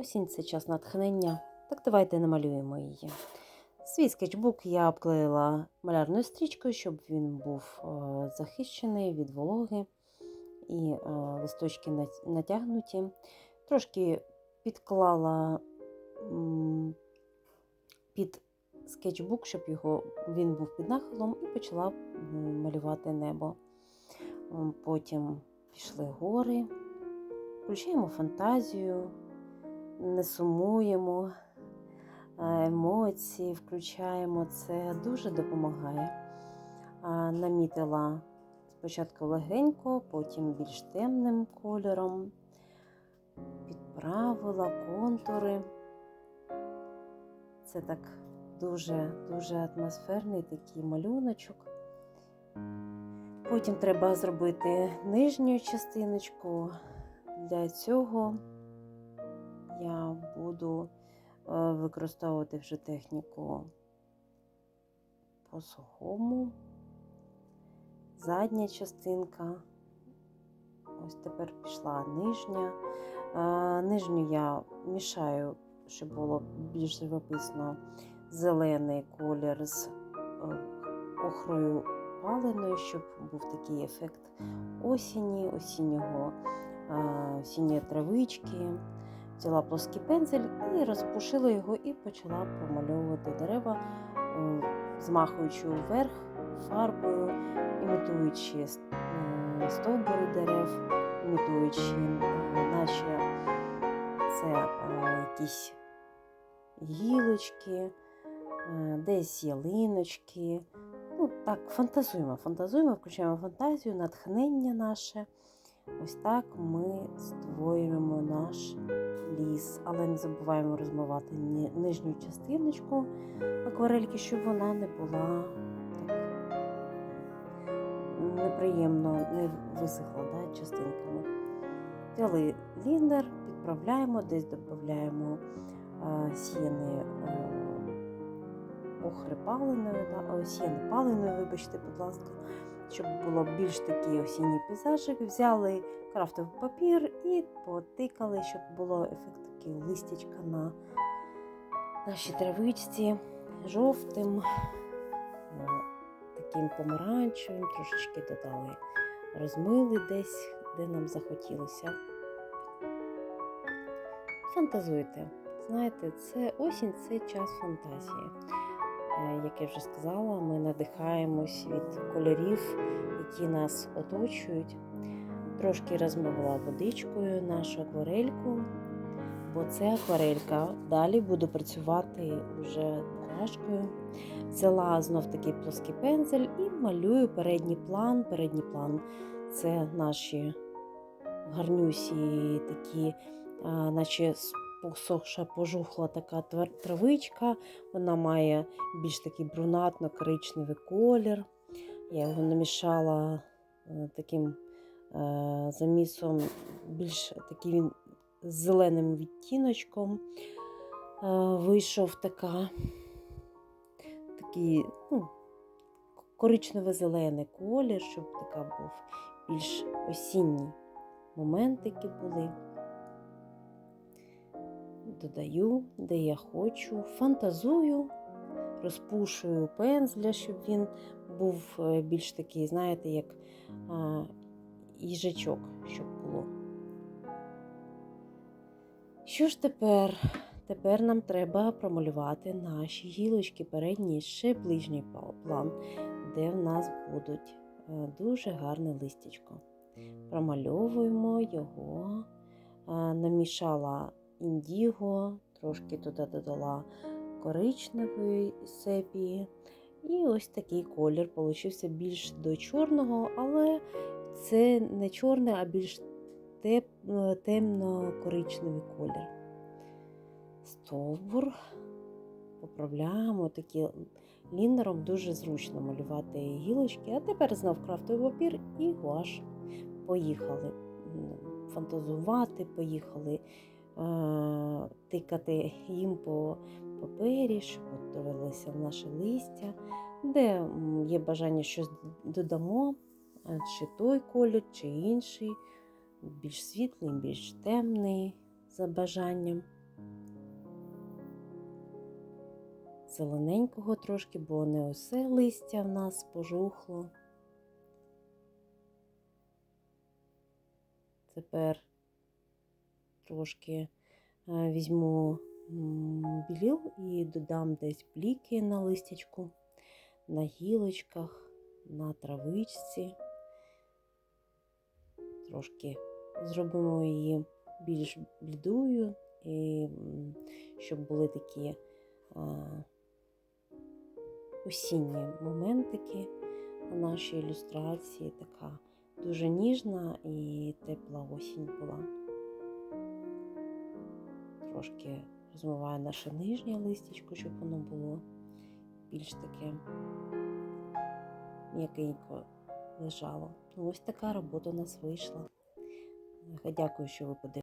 Осінь це час натхнення, так давайте намалюємо її. Свій скетчбук я обклеїла малярною стрічкою, щоб він був е, захищений від вологи і е, листочки натягнуті. Трошки підклала під скетчбук, щоб його, він був під нахилом, і почала малювати небо. Потім пішли гори, включаємо фантазію, не сумуємо, емоції включаємо. Це дуже допомагає. Намітила спочатку легенько, потім більш темним кольором, підправила контури. Це так дуже-дуже атмосферний такий малюночок. Потім треба зробити нижню частиночку. Для цього я буду е, використовувати вже техніку по сухому. Задня частинка. Ось тепер пішла нижня. Е, Нижню я мішаю, щоб було більш живописно зелений колір з е, охрою паленою, щоб був такий ефект осені, осіннього, осінньої травички. Взяла плоский пензель і розпушила його, і почала промальовувати дерева, змахуючи вверх фарбою, імітуючи е, стовбури дерев, імітуючи, е, наче це е, якісь гілочки, десь ялиночки. Ну, так, фантазуємо, фантазуємо, включаємо фантазію, натхнення наше. Ось так ми створюємо наш ліс, але не забуваємо розмивати нижню частиночку акварельки, щоб вона не була так неприємно, не висохла да, частинками. Взяли ліндер, підправляємо, десь додаємо е, сіни е, охри паленою, да, сіни паленою, вибачте, будь ласка, щоб було більш такі осінні пейзажі. Взяли крафтовий папір і потикали, щоб було ефект такий листячка на нашій травичці жовтим, е, таким помаранчевим, трошечки додали, розмили десь, де нам захотілося. Фантазуйте. Знаєте, це осінь це час фантазії. Е, Як я вже сказала, ми надихаємось від кольорів, які нас оточують. Трошки розмивала водичкою нашу акварельку, бо це акварелька. Далі буду працювати вже крашкою. Взяла знов такий плоский пензель і малюю передній план. Передній план це наші гарнюсі такі, наче посохша, пожухла така травичка. Вона має більш такий брунатно-коричневий колір. Я його намішала е, таким е, замісом, більш такий з зеленим відтіночком. Е, Вийшов така, такий ну, коричнево-зелений колір, щоб така був більш осінні моментики були. Додаю, де я хочу, фантазую, розпушую пензля, щоб він був е, більш такий, знаєте, як їжачок, щоб було. Що ж тепер? Тепер нам треба промалювати наші гілочки, передній ще ближній план, де в нас будуть е, дуже гарне листячко. Промальовуємо його, е, намішала індіго, трошки туди додала коричневої сепії. І ось такий колір получився більш до чорного, але це не чорний, а більш темно-коричневий колір. Стовбур поправляємо такі лінером дуже зручно малювати гілочки. А тепер знов крафтовий папір і гуаш. Поїхали фантазувати, поїхали тикати їм по папері, щоб отравилися в наше листя, де є бажання щось додамо, е, чи той кольор, чи інший, більш світлий, більш темний за бажанням. Зелененького трошки, бо не усе листя в нас пожухло. Тепер трошки е, візьму м, біліл і додам десь бліки на листячку, на гілочках, на травичці. Трошки зробимо її більш блідою, і щоб були такі а, осінні моментики на нашій ілюстрації. Така дуже ніжна і тепла осінь була. Трошки розмиваю наше нижнє листячко, щоб воно було більш таке м'якенько лежало. Ну, Ось така робота у нас вийшла. Дякую, що ви подивилися.